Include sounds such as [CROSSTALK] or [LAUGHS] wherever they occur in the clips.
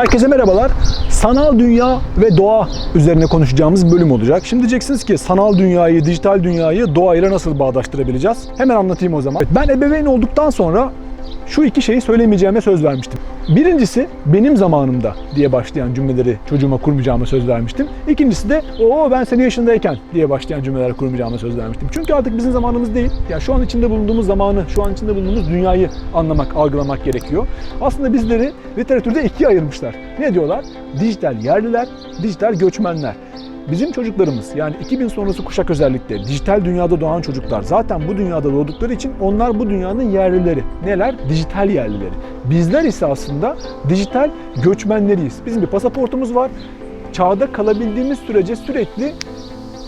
Herkese merhabalar. Sanal dünya ve doğa üzerine konuşacağımız bölüm olacak. Şimdi diyeceksiniz ki sanal dünyayı, dijital dünyayı doğayla nasıl bağdaştırabileceğiz? Hemen anlatayım o zaman. Ben ebeveyn olduktan sonra şu iki şeyi söylemeyeceğime söz vermiştim. Birincisi benim zamanımda diye başlayan cümleleri çocuğuma kurmayacağıma söz vermiştim. İkincisi de o ben senin yaşındayken diye başlayan cümleler kurmayacağıma söz vermiştim. Çünkü artık bizim zamanımız değil. Ya şu an içinde bulunduğumuz zamanı, şu an içinde bulunduğumuz dünyayı anlamak, algılamak gerekiyor. Aslında bizleri literatürde ikiye ayırmışlar. Ne diyorlar? Dijital yerliler, dijital göçmenler. Bizim çocuklarımız yani 2000 sonrası kuşak özellikle dijital dünyada doğan çocuklar zaten bu dünyada doğdukları için onlar bu dünyanın yerlileri. Neler? Dijital yerlileri. Bizler ise aslında dijital göçmenleriyiz. Bizim bir pasaportumuz var. Çağda kalabildiğimiz sürece sürekli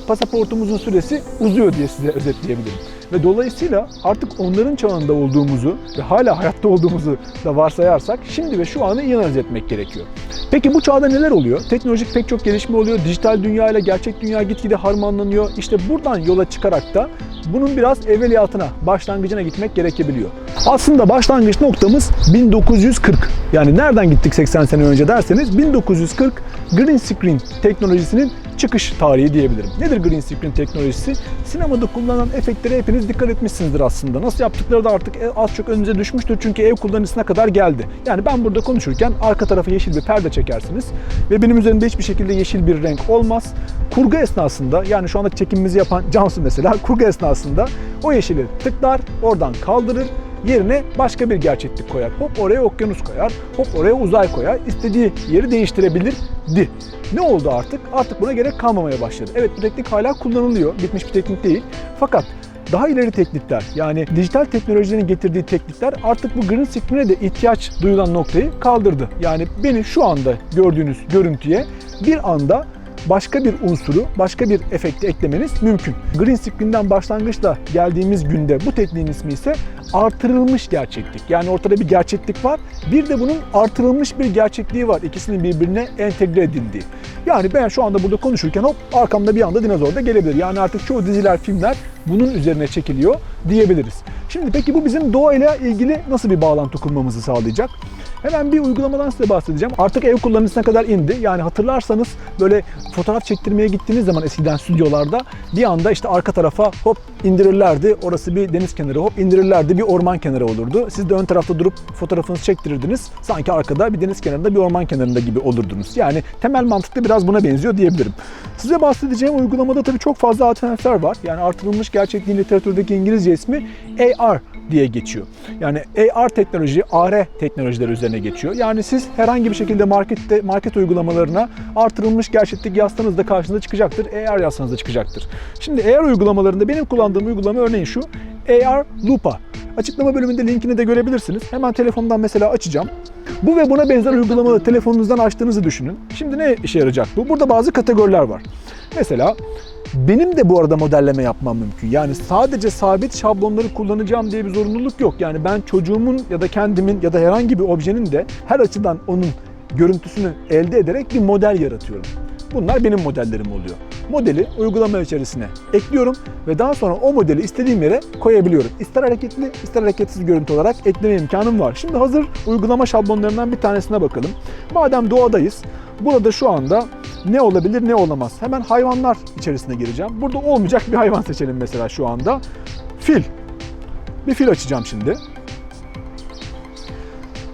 pasaportumuzun süresi uzuyor diye size özetleyebilirim. Ve dolayısıyla artık onların çağında olduğumuzu ve hala hayatta olduğumuzu da varsayarsak şimdi ve şu anı iyi analiz etmek gerekiyor. Peki bu çağda neler oluyor? Teknolojik pek çok gelişme oluyor. Dijital dünya ile gerçek dünya gitgide harmanlanıyor. İşte buradan yola çıkarak da bunun biraz evveliyatına, başlangıcına gitmek gerekebiliyor. Aslında başlangıç noktamız 1940. Yani nereden gittik 80 sene önce derseniz 1940 green screen teknolojisinin çıkış tarihi diyebilirim. Nedir green screen teknolojisi? Sinemada kullanılan efektlere hepiniz dikkat etmişsinizdir aslında. Nasıl yaptıkları da artık e, az çok önünüze düşmüştür çünkü ev kullanıcısına kadar geldi. Yani ben burada konuşurken arka tarafa yeşil bir perde çekersiniz ve benim üzerimde hiçbir şekilde yeşil bir renk olmaz. Kurgu esnasında yani şu anda çekimimizi yapan Cansu mesela kurgu esnasında o yeşili tıklar, oradan kaldırır, yerine başka bir gerçeklik koyar. Hop oraya okyanus koyar, hop oraya uzay koyar. İstediği yeri değiştirebilirdi. Ne oldu artık? Artık buna gerek kalmamaya başladı. Evet bu teknik hala kullanılıyor. Bitmiş bir teknik değil. Fakat daha ileri teknikler yani dijital teknolojilerin getirdiği teknikler artık bu green screen'e de ihtiyaç duyulan noktayı kaldırdı. Yani beni şu anda gördüğünüz görüntüye bir anda başka bir unsuru, başka bir efekti eklemeniz mümkün. Green screen'den başlangıçla geldiğimiz günde bu tekniğin ismi ise artırılmış gerçeklik. Yani ortada bir gerçeklik var. Bir de bunun artırılmış bir gerçekliği var. İkisinin birbirine entegre edildiği. Yani ben şu anda burada konuşurken hop arkamda bir anda dinozor da gelebilir. Yani artık çoğu diziler, filmler bunun üzerine çekiliyor diyebiliriz. Şimdi peki bu bizim doğayla ilgili nasıl bir bağlantı kurmamızı sağlayacak? Hemen bir uygulamadan size bahsedeceğim. Artık ev kullanıcısına kadar indi. Yani hatırlarsanız böyle fotoğraf çektirmeye gittiğiniz zaman eskiden stüdyolarda bir anda işte arka tarafa hop indirirlerdi. Orası bir deniz kenarı hop indirirlerdi bir orman kenarı olurdu. Siz de ön tarafta durup fotoğrafınızı çektirirdiniz. Sanki arkada bir deniz kenarında bir orman kenarında gibi olurdunuz. Yani temel mantıklı biraz buna benziyor diyebilirim. Size bahsedeceğim uygulamada tabii çok fazla alternatifler var. Yani artırılmış gerçekliğin literatürdeki İngilizce ismi AR diye geçiyor. Yani AR teknoloji, AR teknolojileri üzerine geçiyor. Yani siz herhangi bir şekilde markette market uygulamalarına artırılmış gerçeklik yazsanız da karşınıza çıkacaktır. AR yazsanız da çıkacaktır. Şimdi AR uygulamalarında benim kullandığım uygulama örneğin şu. AR Lupa. Açıklama bölümünde linkini de görebilirsiniz. Hemen telefondan mesela açacağım. Bu ve buna benzer uygulamaları telefonunuzdan açtığınızı düşünün. Şimdi ne işe yarayacak bu? Burada bazı kategoriler var. Mesela benim de bu arada modelleme yapmam mümkün. Yani sadece sabit şablonları kullanacağım diye bir zorunluluk yok. Yani ben çocuğumun ya da kendimin ya da herhangi bir objenin de her açıdan onun görüntüsünü elde ederek bir model yaratıyorum. Bunlar benim modellerim oluyor. Modeli uygulama içerisine ekliyorum ve daha sonra o modeli istediğim yere koyabiliyorum. İster hareketli ister hareketsiz görüntü olarak ekleme imkanım var. Şimdi hazır uygulama şablonlarından bir tanesine bakalım. Madem doğadayız, burada şu anda ne olabilir ne olamaz. Hemen hayvanlar içerisine gireceğim. Burada olmayacak bir hayvan seçelim mesela şu anda. Fil. Bir fil açacağım şimdi.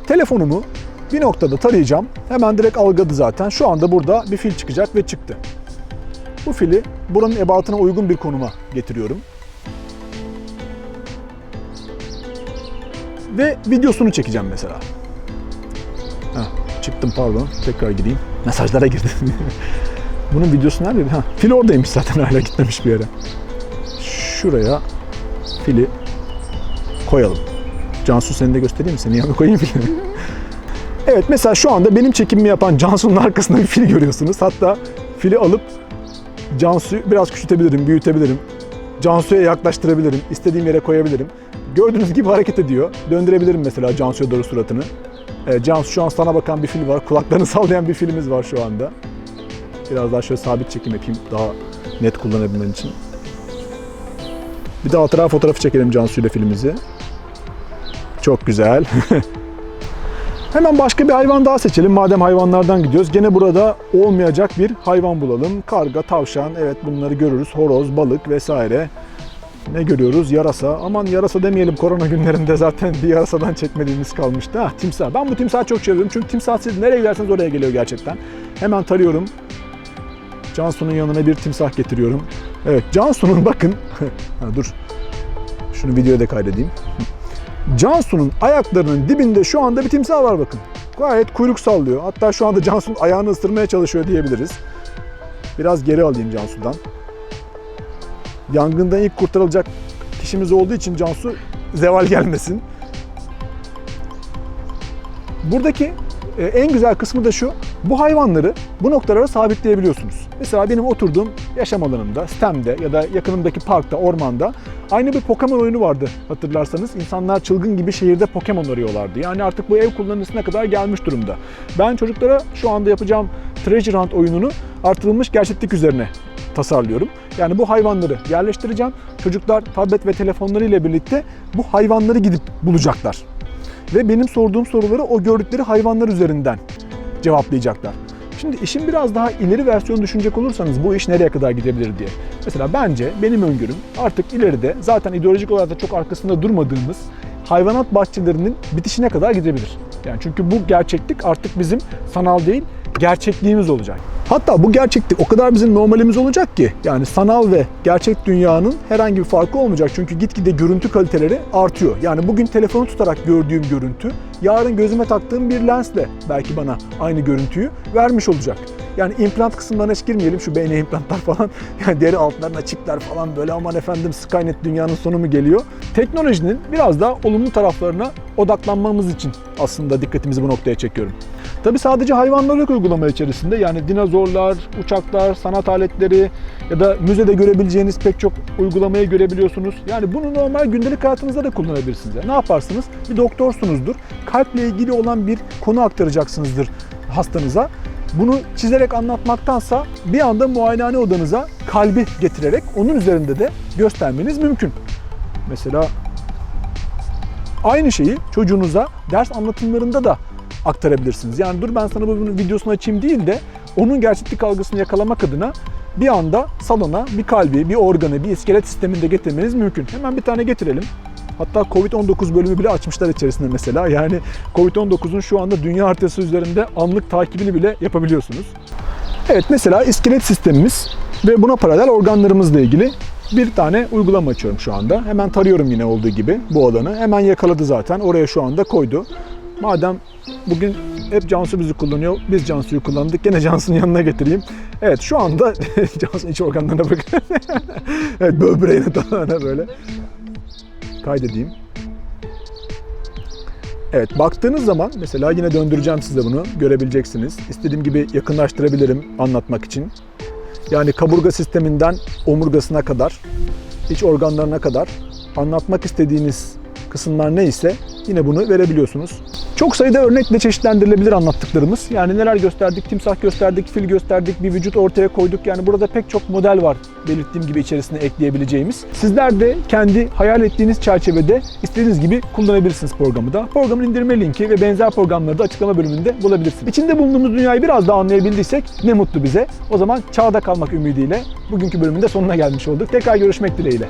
Telefonumu bir noktada tarayacağım. Hemen direkt algıladı zaten. Şu anda burada bir fil çıkacak ve çıktı. Bu fili buranın ebatına uygun bir konuma getiriyorum. Ve videosunu çekeceğim mesela. Çıktım pardon. Tekrar gideyim. Mesajlara girdim. [LAUGHS] Bunun videosu nerede? Ha, fil oradaymış zaten hala gitmemiş bir yere. Şuraya fili koyalım. Cansu seni de göstereyim mi? Seni yanına koyayım fili. [LAUGHS] Evet mesela şu anda benim çekimimi yapan Cansu'nun arkasında bir fil görüyorsunuz. Hatta fili alıp Cansu'yu biraz küçültebilirim, büyütebilirim. Cansu'ya yaklaştırabilirim, istediğim yere koyabilirim. Gördüğünüz gibi hareket ediyor. Döndürebilirim mesela Cansu'ya doğru suratını. Ee, Cansu şu an sana bakan bir fil var. Kulaklarını [LAUGHS] sallayan bir filimiz var şu anda. Biraz daha şöyle sabit çekim yapayım daha net kullanabilmen için. Bir de hatıra fotoğrafı çekelim Cansu ile filmimizi. Çok güzel. [LAUGHS] Hemen başka bir hayvan daha seçelim. Madem hayvanlardan gidiyoruz. Gene burada olmayacak bir hayvan bulalım. Karga, tavşan, evet bunları görürüz. Horoz, balık vesaire. Ne görüyoruz? Yarasa. Aman yarasa demeyelim. Korona günlerinde zaten bir yarasadan çekmediğimiz kalmıştı. Ha, timsah. Ben bu timsahı çok seviyorum. Çünkü timsah siz nereye giderseniz oraya geliyor gerçekten. Hemen tarıyorum. Cansu'nun yanına bir timsah getiriyorum. Evet Cansu'nun bakın. [LAUGHS] ha, dur. Şunu videoya da kaydedeyim. Cansu'nun ayaklarının dibinde şu anda bir timsah var bakın. Gayet kuyruk sallıyor. Hatta şu anda Cansu'nun ayağını ısırmaya çalışıyor diyebiliriz. Biraz geri alayım Cansu'dan. Yangından ilk kurtarılacak kişimiz olduğu için Cansu zeval gelmesin. Buradaki e, en güzel kısmı da şu. Bu hayvanları bu noktalara sabitleyebiliyorsunuz. Mesela benim oturduğum yaşam alanımda, sitemde ya da yakınımdaki parkta, ormanda aynı bir Pokemon oyunu vardı hatırlarsanız. İnsanlar çılgın gibi şehirde Pokemon arıyorlardı. Yani artık bu ev kullanıcısına kadar gelmiş durumda. Ben çocuklara şu anda yapacağım Treasure Hunt oyununu artırılmış gerçeklik üzerine tasarlıyorum. Yani bu hayvanları yerleştireceğim. Çocuklar tablet ve telefonlarıyla birlikte bu hayvanları gidip bulacaklar. Ve benim sorduğum soruları o gördükleri hayvanlar üzerinden cevaplayacaklar. Şimdi işin biraz daha ileri versiyonu düşünecek olursanız bu iş nereye kadar gidebilir diye. Mesela bence benim öngörüm artık ileride zaten ideolojik olarak da çok arkasında durmadığımız hayvanat bahçelerinin bitişine kadar gidebilir. Yani çünkü bu gerçeklik artık bizim sanal değil gerçekliğimiz olacak. Hatta bu gerçeklik o kadar bizim normalimiz olacak ki yani sanal ve gerçek dünyanın herhangi bir farkı olmayacak. Çünkü gitgide görüntü kaliteleri artıyor. Yani bugün telefonu tutarak gördüğüm görüntü yarın gözüme taktığım bir lensle belki bana aynı görüntüyü vermiş olacak. Yani implant kısımlarına hiç girmeyelim şu beyne implantlar falan. [LAUGHS] Yani deri altlarına çipler falan böyle aman efendim Skynet dünyanın sonu mu geliyor? Teknolojinin biraz daha olumlu taraflarına odaklanmamız için aslında dikkatimizi bu noktaya çekiyorum. Tabi sadece hayvanlar yok uygulama içerisinde. Yani dinozorlar, uçaklar, sanat aletleri ya da müzede görebileceğiniz pek çok uygulamayı görebiliyorsunuz. Yani bunu normal gündelik hayatınızda da kullanabilirsiniz. Yani ne yaparsınız? Bir doktorsunuzdur. Kalple ilgili olan bir konu aktaracaksınızdır hastanıza. Bunu çizerek anlatmaktansa bir anda muayenehane odanıza kalbi getirerek onun üzerinde de göstermeniz mümkün. Mesela aynı şeyi çocuğunuza ders anlatımlarında da aktarabilirsiniz. Yani dur ben sana bunun videosunu açayım değil de onun gerçeklik algısını yakalamak adına bir anda salona bir kalbi, bir organı, bir iskelet sistemini de getirmeniz mümkün. Hemen bir tane getirelim. Hatta Covid-19 bölümü bile açmışlar içerisinde mesela. [LAUGHS] Yani Covid-19'un şu anda dünya haritası üzerinde anlık takibini bile yapabiliyorsunuz. Evet mesela iskelet sistemimiz ve buna paralel organlarımızla ilgili bir tane uygulama açıyorum şu anda. Hemen tarıyorum yine olduğu gibi bu alanı. Hemen yakaladı zaten. Oraya şu anda koydu. Madem bugün hep Cansu bizi kullanıyor, biz Cansu'yu kullandık. Gene Cansu'nun yanına getireyim. Evet şu anda [LAUGHS] Cansu'nun iç organlarına bakın. [LAUGHS] evet böbreğine dalağına [LAUGHS] böyle. Kaydedeyim. Evet baktığınız zaman mesela yine döndüreceğim size bunu görebileceksiniz. İstediğim gibi yakınlaştırabilirim anlatmak için. Yani kaburga sisteminden omurgasına kadar, iç organlarına kadar anlatmak istediğiniz kısımlar neyse yine bunu verebiliyorsunuz. Çok sayıda örnekle çeşitlendirilebilir anlattıklarımız. Yani neler gösterdik, timsah gösterdik, fil gösterdik, bir vücut ortaya koyduk. Yani burada pek çok model var belirttiğim gibi içerisine ekleyebileceğimiz. Sizler de kendi hayal ettiğiniz çerçevede istediğiniz gibi kullanabilirsiniz programı da. Programın indirme linki ve benzer programları da açıklama bölümünde bulabilirsiniz. İçinde bulunduğumuz dünyayı biraz daha anlayabildiysek ne mutlu bize. O zaman çağda kalmak ümidiyle bugünkü bölümün de sonuna gelmiş olduk. Tekrar görüşmek dileğiyle.